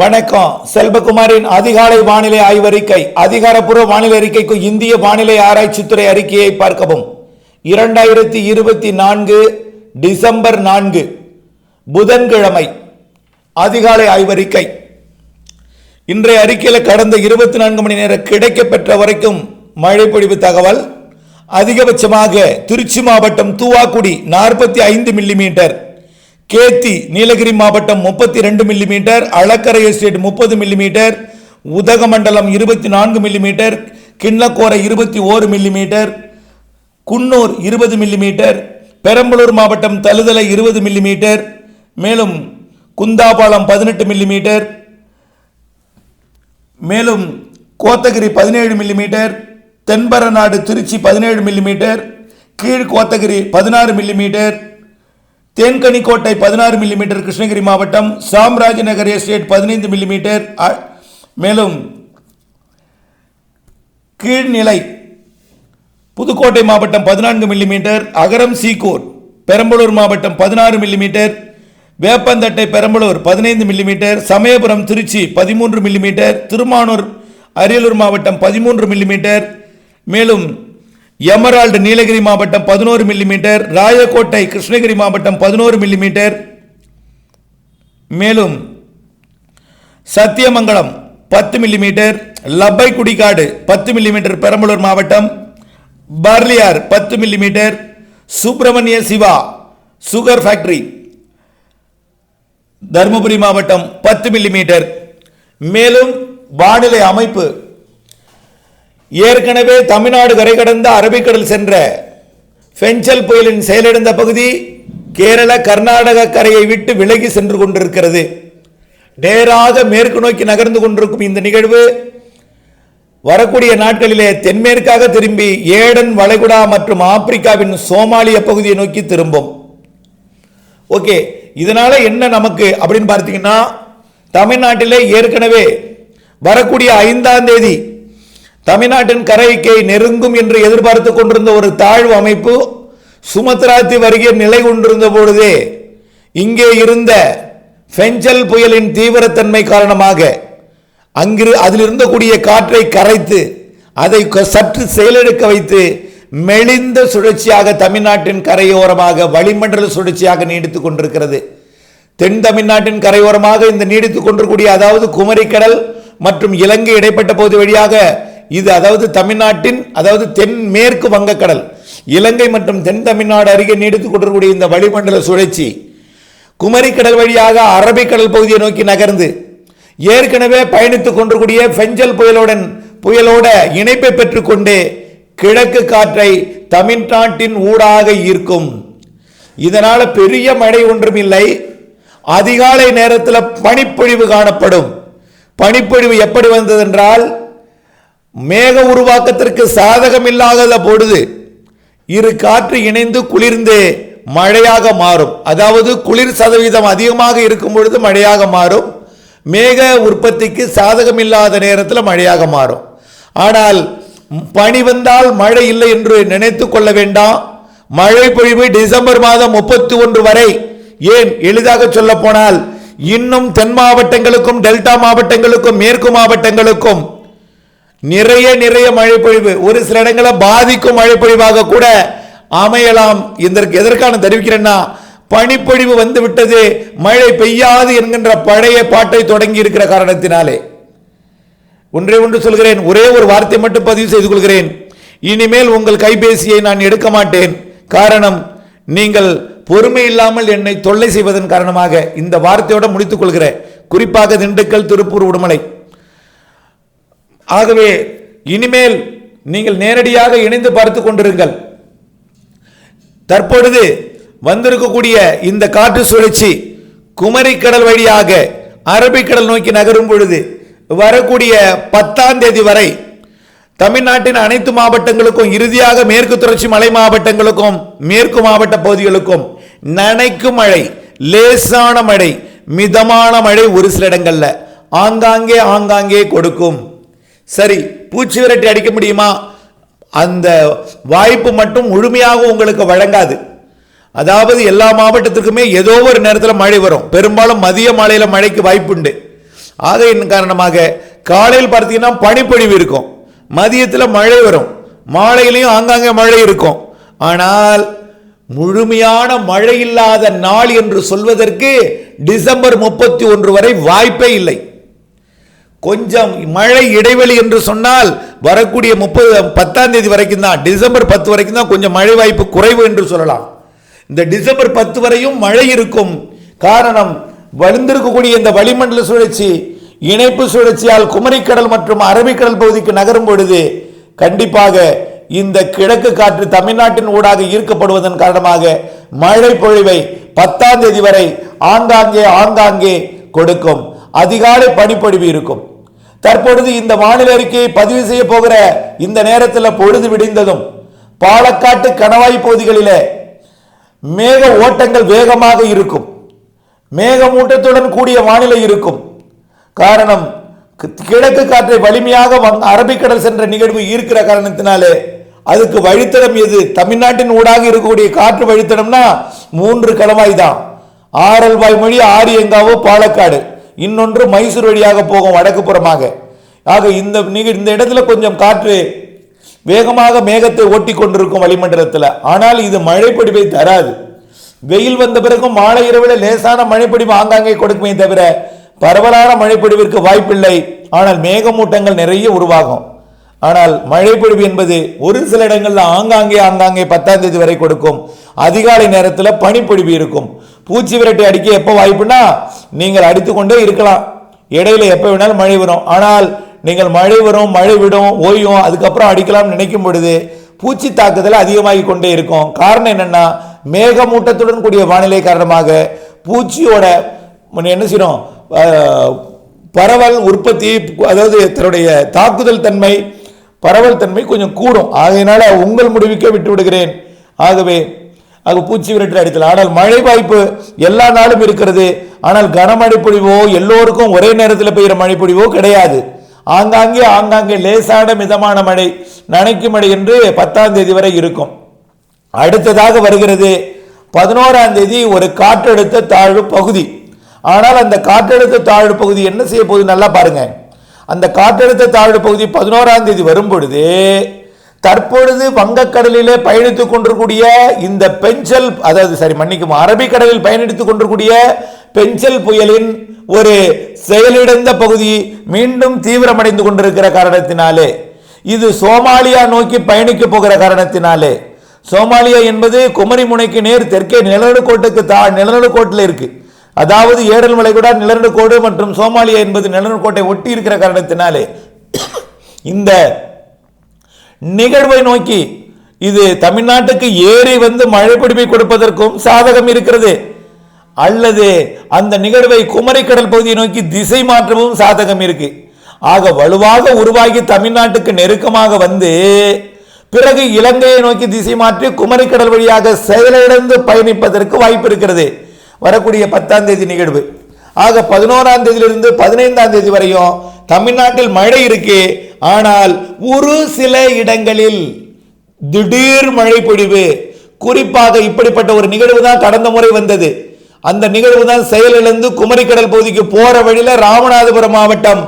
வணக்கம். செல்வகுமாரின் அதிகாலை வானிலை ஆய்வறிக்கை அதிகாரப்பூர்வ வானிலை அறிக்கைக்கு இந்திய வானிலை ஆராய்ச்சித்துறை அறிக்கையை பார்க்கவும். இரண்டாயிரத்தி இருபத்தி நான்கு டிசம்பர் நான்கு புதன்கிழமை அதிகாலை ஆய்வறிக்கை. இன்றைய அறிக்கையில் கடந்த இருபத்தி நான்கு மணி நேரம் கிடைக்கப்பெற்ற வரைக்கும் மழை பொழிவு தகவல். அதிகபட்சமாக திருச்சி மாவட்டம் தூவாக்குடி நாற்பத்தி ஐந்து மில்லிமீட்டர். கேத்தி நீலகிரி மாவட்டம் முப்பத்தி ரெண்டு மில்லிமீட்டர் அளக்கரை எஸ்டேட் முப்பது மில்லிமீட்டர் உதகமண்டலம் இருபத்தி நான்கு மில்லிமீட்டர் கிண்ணக்கோரை இருபத்தி ஓரு மில்லிமீட்டர் குன்னூர் இருபது மில்லிமீட்டர் பெரம்பலூர் மாவட்டம் தழுதலை இருபது மில்லிமீட்டர் மேலும் குந்தாபாலம் பதினெட்டு மில்லிமீட்டர் மேலும் கோத்தகிரி பதினேழு மில்லிமீட்டர் தென்பரநாடு திருச்சி பதினேழு மில்லிமீட்டர் கீழ் கோத்தகிரி பதினாறு மில்லிமீட்டர் தேன்கனிக்கோட்டை பதினாறு மில்லிமீட்டர் கிருஷ்ணகிரி மாவட்டம் சாம்ராஜ் நகர் எஸ்டேட் பதினைந்து மில்லிமீட்டர் அ- மேலும் கீழ்நிலை புதுக்கோட்டை மாவட்டம் பதினான்கு மில்லிமீட்டர் அகரம் சீக்கூர் பெரம்பலூர் மாவட்டம் பதினாறு மில்லிமீட்டர் வேப்பந்தட்டை பெரம்பலூர் பதினைந்து மில்லிமீட்டர் சமயபுரம் திருச்சி பதிமூன்று மில்லிமீட்டர் திருமானூர் அரியலூர் மாவட்டம் பதிமூன்று மில்லிமீட்டர் மேலும் எமரால்டு நீலகிரி மாவட்டம் பதினோரு மில்லிமீட்டர் ராயக்கோட்டை கிருஷ்ணகிரி மாவட்டம் பதினோரு மில்லிமீட்டர் மேலும் சத்தியமங்கலம் பத்து மில்லிமீட்டர் லப்பை குடிகாடு பத்து மில்லிமீட்டர் பெரம்பலூர் மாவட்டம் பர்லியார் பத்து millimetre Subramania Siva sugar factory Dharmapuri மாவட்டம் பத்து மில்லிமீட்டர் மேலும் வானிலை அமைப்பு ஏற்கனவே தமிழ்நாடு கரை கடந்த அரபிக்கடல் சென்ற ஃபெஞ்சல் புயலின் செயலிழந்த பகுதி கேரள கர்நாடக கரையை விட்டு விலகி சென்று கொண்டிருக்கிறது. நேராக மேற்கு நோக்கி நகர்ந்து கொண்டிருக்கும் இந்த நிகழ்வு வரக்கூடிய நாட்களிலே தென்மேற்காக திரும்பி ஏடன் வளைகுடா மற்றும் ஆப்பிரிக்காவின் சோமாலிய பகுதியை நோக்கி திரும்பும். ஓகே இதனால் என்ன நமக்கு அப்படின்னு பார்த்தீங்கன்னா தமிழ்நாட்டிலே ஏற்கனவே வரக்கூடிய ஐந்தாம் தேதி தமிழ்நாட்டின் கரைக்கை நெருங்கும் என்று எதிர்பார்த்து கொண்டிருந்த ஒரு தாழ்வு அமைப்பு சுமத்ராத்தி வருகை நிலை கொண்டிருந்த பொழுதே இங்கே இருந்த ஃபெஞ்சல் புயலின் தீவிரத்தன்மை காரணமாக அங்கிரு அதில் இருந்தக்கூடிய காற்றை கரைத்து அதை சற்று செயலெடுக்க வைத்து மெலிந்த சுழற்சியாக தமிழ்நாட்டின் கரையோரமாக வளிமண்டல சுழற்சியாக நீடித்துக் கொண்டிருக்கிறது. தென் தமிழ்நாட்டின் கரையோரமாக இந்த நீடித்துக் கொண்டிருக்கூடிய அதாவது குமரிக்கடல் மற்றும் இலங்கை இடைப்பட்ட பகுதி வழியாக இது அதாவது தமிழ்நாட்டின் அதாவது தென்மேற்கு வங்கக்கடல் இலங்கை மற்றும் தென் தமிழ்நாடு அருகே நீடித்துக் கொண்டிருக்கூடிய இந்த வளிமண்டல சுழற்சி குமரிக்கடல் வழியாக அரபிக்கடல் பகுதியை நோக்கி நகர்ந்து ஏற்கனவே பயணித்துக் கொண்டிருக்கூடிய பெஞ்சல் புயலுடன் புயலோட இணைப்பை பெற்றுக்கொண்டு கிழக்கு காற்றை தமிழ்நாட்டின் ஊடாக ஈர்க்கும். இதனால் பெரிய மழை ஒன்றும் இல்லை. அதிகாலை நேரத்தில் பனிப்பொழிவு காணப்படும். பனிப்பொழிவு எப்படி வந்ததென்றால் மேக உருவாக்கத்திற்கு சாதகம் இல்லாத பொழுது இரு காற்று இணைந்து குளிர்ந்து மழையாக மாறும். அதாவது குளிர் சதவீதம் அதிகமாக இருக்கும் பொழுது மழையாக மாறும். மேக உற்பத்திக்கு சாதகம் இல்லாத நேரத்தில் மழையாக மாறும். ஆனால் பனி வந்தால் மழை இல்லை என்று நினைத்து கொள்ள வேண்டாம். மழை பொழிவு டிசம்பர் மாதம் முப்பத்தி ஒன்று வரை. ஏன்? எளிதாக சொல்ல போனால் இன்னும் தென் மாவட்டங்களுக்கும் டெல்டா மாவட்டங்களுக்கும் மேற்கு மாவட்டங்களுக்கும் நிறைய நிறைய மழைப்பொழிவு. ஒரு சில இடங்களை பாதிக்கும் மழைப்பொழிவாக கூட அமையலாம். இதற்கு எதற்கான தெரிவிக்கிறேன்னா பனிப்பொழிவு வந்து விட்டது மழை பெய்யாது என்கின்ற பழைய பாட்டை தொடங்கி இருக்கிற காரணத்தினாலே. ஒன்றே ஒன்று சொல்கிறேன் ஒரே ஒரு வார்த்தை மட்டும் பதிவு செய்து கொள்கிறேன். இனிமேல் உங்கள் கைபேசியை நான் எடுக்க மாட்டேன். காரணம் நீங்கள் பொறுமை இல்லாமல் என்னை தொல்லை செய்வதன் காரணமாக இந்த வார்த்தையோடு முடித்துக் கொள்கிறேன். குறிப்பாக திண்டுக்கல் திருப்பூர் உடுமலை. ஆகவே இனிமேல் நீங்கள் நேரடியாக இணைந்து பார்த்து கொண்டிருங்கள். தற்பொழுது வந்திருக்கக்கூடிய இந்த காற்று சுழற்சி குமரிக்கடல் வழியாக அரபிக்கடல் நோக்கி நகரும் பொழுது வரக்கூடிய பத்தாம் தேதி வரை தமிழ்நாட்டின் அனைத்து மாவட்டங்களுக்கும் இறுதியாக மேற்கு தொடர்ச்சி மலை மாவட்டங்களுக்கும் மேற்கு மாவட்ட பகுதிகளுக்கும் நனைக்கும் மழை லேசான மழை மிதமான மழை ஒரு சில இடங்களில் ஆங்காங்கே ஆங்காங்கே கொடுக்கும். சரி பூச்சி விரட்டி அடிக்க முடியுமா? அந்த வாய்ப்பு மட்டும் முழுமையாக உங்களுக்கு வழங்காது. அதாவது எல்லா மாவட்டத்திற்குமே ஏதோ ஒரு நேரத்தில் மழை வரும். பெரும்பாலும் மதிய மாலையில் மழைக்கு வாய்ப்புண்டு. ஆகையின் காரணமாக காலையில் பார்த்தீங்கன்னா பனிப்பொழிவு இருக்கும். மதியத்தில் மழை வரும். மாலையிலையும் ஆங்காங்கே மழை இருக்கும். ஆனால் முழுமையான மழை இல்லாத நாள் என்று சொல்வதற்கு டிசம்பர் முப்பத்தி ஒன்று வரை வாய்ப்பே இல்லை. கொஞ்சம் மழை இடைவெளி என்று சொன்னால் வரக்கூடிய முப்பது பத்தாம் தேதி வரைக்கும் தான் டிசம்பர் பத்து வரைக்கும் தான் கொஞ்சம் மழை வாய்ப்பு குறைவு என்று சொல்லலாம். இந்த டிசம்பர் பத்து வரையும் மழை இருக்கும். காரணம் வலிந்திருக்கக்கூடிய இந்த வளிமண்டல சுழற்சி இணைப்பு சுழற்சியால் குமரிக்கடல் மற்றும் அரபிக்கடல் பகுதிக்கு நகரும் பொழுது கண்டிப்பாக இந்த கிழக்கு காற்று தமிழ்நாட்டின் ஊடாக ஈர்க்கப்படுவதன் காரணமாக மழை பொழிவை பத்தாம் தேதி வரை ஆங்காங்கே ஆங்காங்கே கொடுக்கும். அதிகாலை பனிப்பொழிவு இருக்கும். தற்பொழுது இந்த வானிலை அறிக்கையை பதிவு செய்ய போகிற இந்த நேரத்தில் பொழுது விடிந்ததும் பாலக்காட்டு கணவாய் பகுதிகளிலே மேக ஓட்டங்கள் வேகமாக இருக்கும். மேகமூட்டத்துடன் கூடிய வானிலை இருக்கும். காரணம் கி- கிழக்கு காற்றை வலிமையாக அரபிக்கடல் சென்ற நிகழ்வு ஈர்க்கிற காரணத்தினாலே அதுக்கு வழித்தடம் எது? தமிழ்நாட்டின் ஊடாக இருக்கக்கூடிய காற்று வழித்தடம்னா மூன்று கணவாய் தான். ஆரல்வாய் மொழி ஆரியங்காவோ பாலக்காடு. இன்னொன்று மைசூர் வழியாக போகும் வடக்கு புறமாக. ஆக இந்த நீங்கள் இந்த இடத்துல கொஞ்சம் காற்று வேகமாக மேகத்தை ஓட்டி கொண்டிருக்கும் வளிமண்டலத்தில். ஆனால் இது மழைப்பொடிவை தராது. வெயில் வந்த பிறகும் மாலை இரவில் லேசான மழைப்பொடிவு ஆங்காங்கே கொடுக்குமே தவிர பரவலான மழைப்பொடிவிற்கு வாய்ப்பில்லை. ஆனால் மேகமூட்டங்கள் நிறைய உருவாகும். ஆனால் மழைப்பொழிவு என்பது ஒரு சில இடங்களில் ஆங்காங்கே ஆங்காங்கே பத்தாம் தேதி வரை கொடுக்கும். அதிகாலை நேரத்தில் பனிப்பொழிவு இருக்கும். பூச்சி விரட்டி அடிக்க எப்போ வாய்ப்புனா நீங்கள் அடித்துக்கொண்டே இருக்கலாம். இடையில எப்போ வேணாலும் மழை வரும். ஆனால் நீங்கள் மழை வரும் மழை விடும் ஓயும் அதுக்கப்புறம் அடிக்கலாம்னு நினைக்கும் பொழுது பூச்சி தாக்குதல் அதிகமாகி கொண்டே இருக்கும். காரணம் என்னென்னா மேகமூட்டத்துடன் கூடிய வானிலை காரணமாக பூச்சியோட என்ன செய்யணும் பரவல் உற்பத்தி அதாவது தன்னுடைய தாக்குதல் தன்மை பரவல் தன்மை கொஞ்சம் கூடும். ஆகையினால உங்கள் முடிவுக்கே விட்டு விடுகிறேன் ஆகவே அது பூச்சி விரட்டு அடித்தல். ஆனால் மழை வாய்ப்பு எல்லா நாளும் இருக்கிறது. ஆனால் கனமழை பொழிவோ எல்லோருக்கும் ஒரே நேரத்தில் பெய்கிற மழை பொழிவோ கிடையாது. ஆங்காங்கே ஆங்காங்கே லேசான மிதமான மழை நனைக்கும் மழை என்று பத்தாம் தேதி வரை இருக்கும். அடுத்ததாக வருகிறது பதினோராம் தேதி ஒரு காற்றழுத்த தாழ்வு பகுதி. ஆனால் அந்த காற்றழுத்த தாழ்வு பகுதி என்ன செய்ய போகுது நல்லா பாருங்க. அந்த காற்றழுத்த தாழ்வு பகுதி பதினோராம் தேதி வரும் பொழுது தற்பொழுது வங்கக்கடலிலே பயணித்துக் கொண்டிருக்கூடிய இந்த பெஞ்சல் அதாவது சரி மன்னிக்கும் அரபிக்கடலில் பயணித்துக் கொண்டிருக்கூடிய பெஞ்சல் புயலின் ஒரு செயலிழந்த பகுதி மீண்டும் தீவிரமடைந்து கொண்டிருக்கிற காரணத்தினாலே இது சோமாலியா நோக்கி பயணிக்க போகிற காரணத்தினாலே சோமாலியா என்பது குமரி முனைக்கு நேர் தெற்கே நிலநடுக்கோட்டுக்கு தா நிலநடுக்கோட்டில் இருக்கு. அதாவது ஏடல் மலைகுடா நிலநடுக்கோடு மற்றும் சோமாலியா என்பது நிலநடுக்கோட்டை ஒட்டி இருக்கிற காரணத்தினாலே இந்த நிகழ்வை நோக்கி இது தமிழ்நாட்டுக்கு ஏறி வந்து மழை பிடிப்பை கொடுப்பதற்கும் சாதகம் இருக்கிறது. அல்லது அந்த நிகழ்வை குமரிக்கடல் பகுதியை நோக்கி திசை மாற்றவும் சாதகம் இருக்கு. ஆக வலுவாக உருவாகி தமிழ்நாட்டுக்கு நெருக்கமாக வந்து பிறகு இலங்கையை நோக்கி திசை மாற்றி குமரிக்கடல் வழியாக செயலிழந்து பயணிப்பதற்கு வாய்ப்பு இருக்கிறது. வரக்கூடிய பத்தாம் தேதி நிகழ்வு. ஆக பதினோராம் தேதியிலிருந்து பதினைந்தாம் தேதி வரையும் தமிழ்நாட்டில் மழை இருக்கு. ஆனால் ஒரு சில இடங்களில் திடீர் மழை பொழிவு குறிப்பாக இப்படிப்பட்ட ஒரு நிகழ்வு தான் கடந்த முறை வந்தது. அந்த நிகழ்வு தான் செயலிழந்து குமரிக்கடல் பகுதிக்கு போற வழியில ராமநாதபுரம் மாவட்டம்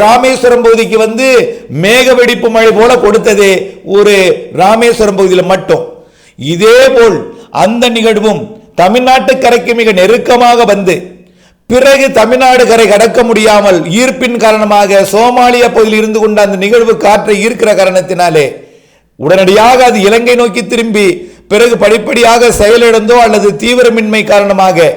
ராமேஸ்வரம் பகுதிக்கு வந்து மேக வெடிப்பு மழை போல கொடுத்தது ஒரு ராமேஸ்வரம் பகுதியில் மட்டும். இதே போல் அந்த நிகழ்வும் தமிழ்நாட்டு கரைக்கு மிக நெருக்கமாக வந்து பிறகு தமிழ்நாடு கரை கடக்க முடியாமல் ஈர்ப்பின் காரணமாக சோமாலியா பகுதியில் இருந்து கொண்ட அந்த நிகழ்வு காற்றை ஈர்க்கிற காரணத்தினாலே உடனடியாக அது இலங்கை நோக்கி திரும்பி பிறகு படிப்படியாக செயலிழந்தோ அல்லது தீவிரமின்மை காரணமாக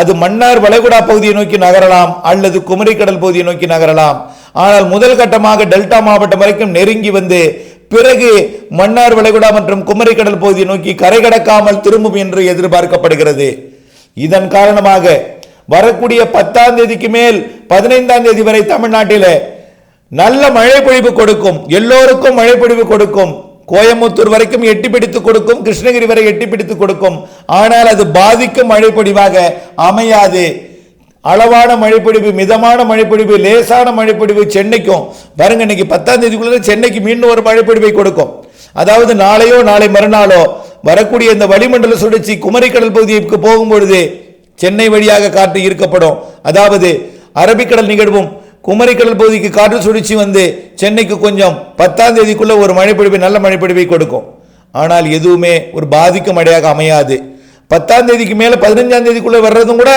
அது மன்னார் வளைகுடா பகுதியை நோக்கி நகரலாம் அல்லது குமரிக்கடல் பகுதியை நோக்கி நகரலாம். ஆனால் முதல் கட்டமாக டெல்டா மாவட்டம் வரைக்கும் நெருங்கி வந்து பிறகு மன்னார் வளைகுடா மற்றும் குமரிக்கடல் பகுதியை நோக்கி கரை கடக்காமல் திரும்பும் என்று எதிர்பார்க்கப்படுகிறது. இதன் காரணமாக வரக்கூடிய பத்தாம் தேதிக்கு மேல் பதினைந்தாம் தேதி வரை தமிழ்நாட்டில் நல்ல மழை பொழிவு கொடுக்கும். எல்லோருக்கும் மழை பொழிவு கொடுக்கும். கோயம்புத்தூர் வரைக்கும் எட்டி பிடித்து கொடுக்கும். கிருஷ்ணகிரி வரை எட்டி பிடித்து கொடுக்கும். ஆனால் அது பாதிக்கும் மழை பொழிவாக அமையாது. அளவான மழைப்பொழிவு மிதமான மழைப்பொழிவு லேசான மழைப்பொழிவு சென்னைக்கும் பாருங்க இன்னைக்கு பத்தாம் தேதிக்குள்ள சென்னைக்கு மீண்டும் ஒரு மழைப்பொழிவை கொடுக்கும். அதாவது நாளையோ நாளை மறுநாளோ வரக்கூடிய இந்த வளிமண்டல சுழற்சி குமரிக்கடல் பகுதிக்கு போகும் பொழுது சென்னை வழியாக காற்று ஈர்க்கப்படும். அதாவது அரபிக்கடல் நிகழ்வும் குமரிக்கடல் பகுதிக்கு காற்று சுழற்சி வந்து சென்னைக்கு கொஞ்சம் பத்தாம் தேதிக்குள்ளே ஒரு மழைப்பொழிவை நல்ல மழைப்பொழிவை கொடுக்கும். ஆனால் எதுவுமே ஒரு பாதிக்கும் மழையாக அமையாது. பத்தாம் தேதிக்கு மேலே பதினஞ்சாம் தேதிக்குள்ளே வர்றதும் கூட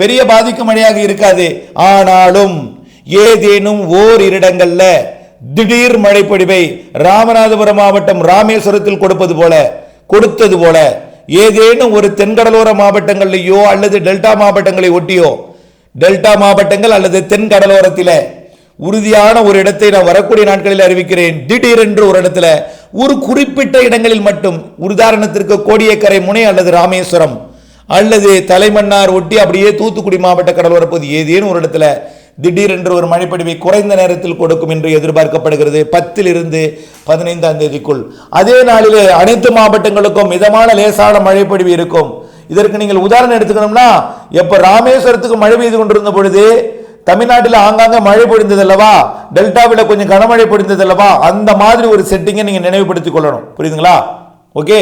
பெரிய பாதிக்கும் மழையாக இருக்காது. ஆனாலும் ஏதேனும் ஓர் இடங்களில் திடீர் மழைப்பொழிவை ராமநாதபுரம் மாவட்டம் ராமேஸ்வரத்தில் கொடுப்பது போல கொடுத்தது போல ஏதேனும் ஒரு தென்கடலோர மாவட்டங்கள்லையோ அல்லது டெல்டா மாவட்டங்களை ஒட்டியோ டெல்டா மாவட்டங்கள் அல்லது தென் கடலோரத்தில் உறுதியான ஒரு இடத்தை நான் வரக்கூடிய நாட்களில் அறிவிக்கிறேன். திடீரென்று ஒரு இடத்துல ஒரு குறிப்பிட்ட இடங்களில் மட்டும் உதாரணத்திற்கு கோடியக்கரை முனை அல்லது ராமேஸ்வரம் அல்லது தலைமன்னார் ஒட்டி அப்படியே தூத்துக்குடி மாவட்ட கடலோர பகுதி ஏதேனும் ஒரு இடத்துல திடீரென்று ஒரு மழைப்பொழிவை குறைந்த நேரத்தில் கொடுக்கும் என்று எதிர்பார்க்கப்படுகிறது. பத்திலிருந்து பதினைந்தாம் தேதிக்குள். அதே நாளிலே அனைத்து மாவட்டங்களுக்கும் மிதமான லேசான மழைப்பொழிவு இருக்கும். இதற்கு நீங்கள் உதாரணம் எடுத்துக்கணும்னா எப்ப ராமேஸ்வரத்துக்கு மழை பெய்து கொண்டிருந்த பொழுது தமிழ்நாட்டில் ஆங்காங்க மழை பொழிந்தது அல்லவா டெல்டாவில் கொஞ்சம் கனமழை பொழிந்தது அல்லவா அந்த மாதிரி ஒரு செட்டிங்கை நீங்கள் நினைவுபடுத்திக் கொள்ளணும். புரியுதுங்களா? ஓகே?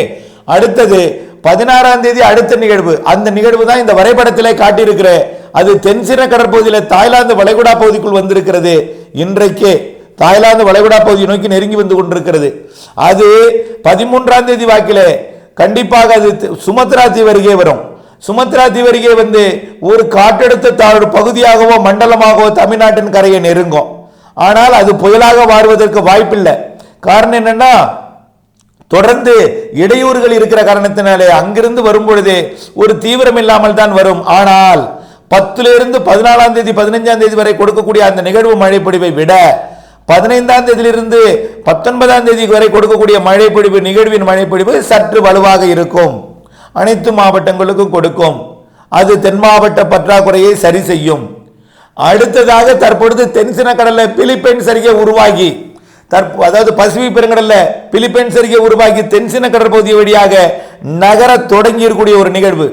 அடுத்தது பதினாறாம் தேதி அடுத்த நிகழ்வு. அந்த நிகழ்வு தான் இந்த வரைபடத்திலே காட்டியிருக்கிறேன். அது தென்சீன கடற்பகுதியில் தாய்லாந்து வளைகுடா பகுதிக்குள் வந்திருக்கிறது. இன்றைக்கே தாய்லாந்து வளைகுடா பகுதியை நோக்கி நெருங்கி வந்து கொண்டிருக்கிறது. அது பதிமூன்றாம் தேதி வாக்கிலே கண்டிப்பாக அது சுமத்ரா தீவருகே வரும். சுமத்ரா தீவருகே வந்து ஒரு காற்றழுத்த தாழ்வு பகுதியாகவோ மண்டலமாகவோ தமிழ்நாட்டின் கரையை நெருங்கும். ஆனால் அது புயலாக மாறுவதற்கு வாய்ப்பில்லை. காரணம் என்னன்னா தொடர்ந்து இடையூறுகள் இருக்கிற காரணத்தினாலே அங்கிருந்து வரும்பொழுது ஒரு தீவிரம் இல்லாமல் தான் வரும். ஆனால் பத்திலிருந்து பதினாலாம் தேதி பதினைஞ்சாம் தேதி வரை கொடுக்கக்கூடிய அந்த நிகழ்வு மழைப்பொழிவை விட பதினைந்தாம் தேதியிலிருந்து பத்தொன்பதாம் தேதி வரை கொடுக்கக்கூடிய மழைப்பொழிவு நிகழ்வின் மழைப்பொழிவு சற்று வலுவாக இருக்கும். அனைத்து மாவட்டங்களுக்கும் கொடுக்கும். அது தென் மாவட்ட பற்றாக்குறையை சரி செய்யும். அடுத்ததாக தற்பொழுது தென்சின கடல்ல பிலிப்பைன்ஸ் அருகே உருவாகி தற்போ அதாவது பசிபிக் பெருங்கடல்ல பிலிப்பைன்ஸ் அருகே உருவாகி தென்சின கடற்பகுதி வழியாக நகர தொடங்கி இருக்கக்கூடிய ஒரு நிகழ்வு.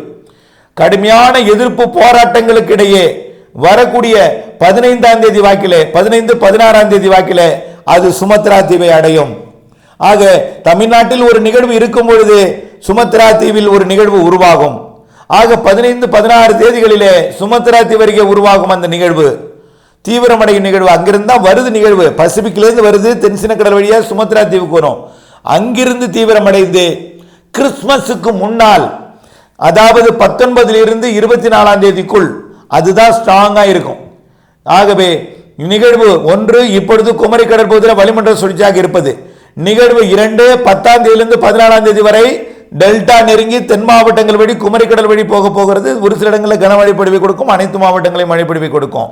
கடுமையான எதிர்ப்பு போராட்டங்களுக்கு இடையே வரக்கூடிய பதினைந்தாம் தேதி வாக்கிலே பதினைந்து பதினாறாம் தேதி வாக்கிலே அது சுமத்ரா தீவை அடையும். ஆக தமிழ்நாட்டில் ஒரு நிகழ்வு இருக்கும் பொழுது சுமத்ரா தீவில் ஒரு நிகழ்வு உருவாகும். ஆக பதினைந்து பதினாறு தேதிகளிலே சுமத்ரா தீவு அருகே உருவாகும் அந்த நிகழ்வு. தீவிரமடையும் நிகழ்வு. அங்கிருந்து தான் வருது நிகழ்வு. பசிபிக்லேருந்து வருது தென்சின கடல் வழியாக சுமத்ரா தீவுக்கு வரும். அங்கிருந்து தீவிரமடைந்து கிறிஸ்மஸுக்கு முன்னால் அதாவது பத்தொன்பதிலிருந்து இருபத்தி நாலாம் தேதிக்குள் அதுதான் ஸ்ட்ராங்காக இருக்கும். ஆகவே நிகழ்வு ஒன்று இப்பொழுது குமரி கடற்பகுதியில் வளிமண்டல சுழற்சியாக இருப்பது. நிகழ்வு இரண்டு பத்தாம் தேதியிலிருந்து பதினாலாம் தேதி வரை டெல்டா நெருங்கி தென் மாவட்டங்கள் வழி குமரிக்கடல் வழி போக போகிறது. ஒரு சில இடங்களில் கனமழை பொழிவை கொடுக்கும் அனைத்து மாவட்டங்களையும் மழை பொழிவை கொடுக்கும்.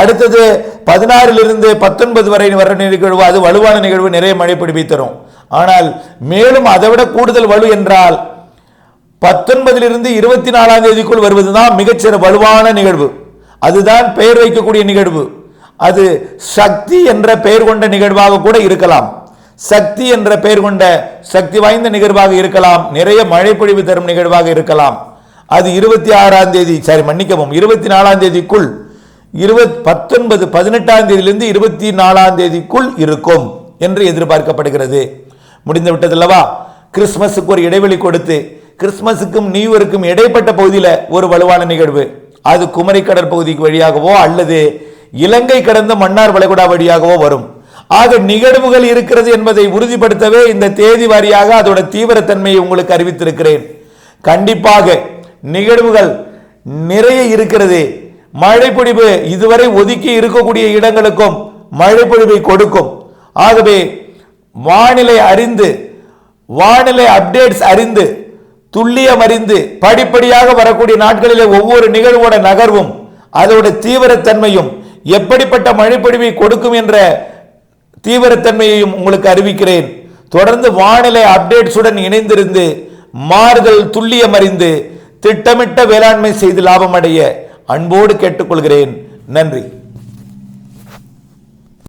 அடுத்தது பதினாறிலிருந்து பத்தொன்பது வரை வர நிகழ்வு அது வலுவான நிகழ்வு நிறைய மழை பொழிவை தரும். ஆனால் மேலும் அதை விட கூடுதல் வலு என்றால் பத்தொன்பதிலிருந்து இருபத்தி நாலாம் தேதிக்குள் வருவதுதான் மிகச்சிற வலுவான நிகழ்வு. அதுதான் பெயர் வைக்கக்கூடிய நிகழ்வு. அது சக்தி என்ற பெயர் கொண்ட நிகழ்வாக கூட இருக்கலாம். சக்தி என்ற பெயர் கொண்ட சக்தி வாய்ந்த நிகழ்வாக இருக்கலாம். நிறைய மழைப்பொழிவு தரும் நிகழ்வாக இருக்கலாம். அது இருபத்தி ஆறாம் தேதி சரி மன்னிக்கவும் இருபத்தி நாலாம் தேதிக்குள் இருபத் பத்தொன்பது பதினெட்டாம் தேதியிலிருந்து இருபத்தி நாலாம் தேதிக்குள் இருக்கும் என்று எதிர்பார்க்கப்படுகிறது. முடிந்து விட்டதல்லவா கிறிஸ்மஸுக்கு ஒரு இடைவெளி கொடுத்து கிறிஸ்மஸுக்கும் நியூ இயருக்கும் இடைப்பட்ட பகுதியில் ஒரு வலுவான நிகழ்வு. அது குமரி கடற்பகுதிக்கு வழியாகவோ அல்லது இலங்கை கடந்த மன்னார் வளைகுடா வழியாகவோ வரும். ஆக நிகழ்வுகள் இருக்கிறது என்பதை உறுதிப்படுத்தவே இந்த தேதி வாரியாக அதோட தீவிரத்தன்மையை உங்களுக்கு அறிவித்திருக்கிறேன். கண்டிப்பாக நிகழ்வுகள் நிறைய இருக்கிறது. மழைப்பொழிவு இதுவரை ஒதுக்கி இருக்கக்கூடிய இடங்களுக்கும் மழைப்பொழிவை கொடுக்கும். ஆகவே வானிலை அறிந்து வானிலை அப்டேட்ஸ் அறிந்து துல்லியம் அறிந்து படிப்படியாக வரக்கூடிய நாட்களிலே ஒவ்வொரு நிகழ்வோட நகர்வும் அதோட தீவிரத்தன்மையும் எப்படிப்பட்ட மழைப்பொழிவை கொடுக்கும் என்ற தீவிரத்தன்மையையும் உங்களுக்கு அறிவிக்கிறேன். தொடர்ந்து வானிலை அப்டேட்ஸுடன் இணைந்திருந்து மாறுதல் துல்லியம் அறிந்து திட்டமிட்ட வேளாண்மை செய்து லாபம் அடைய அன்போடு கேட்டுக்கொள்கிறேன். நன்றி.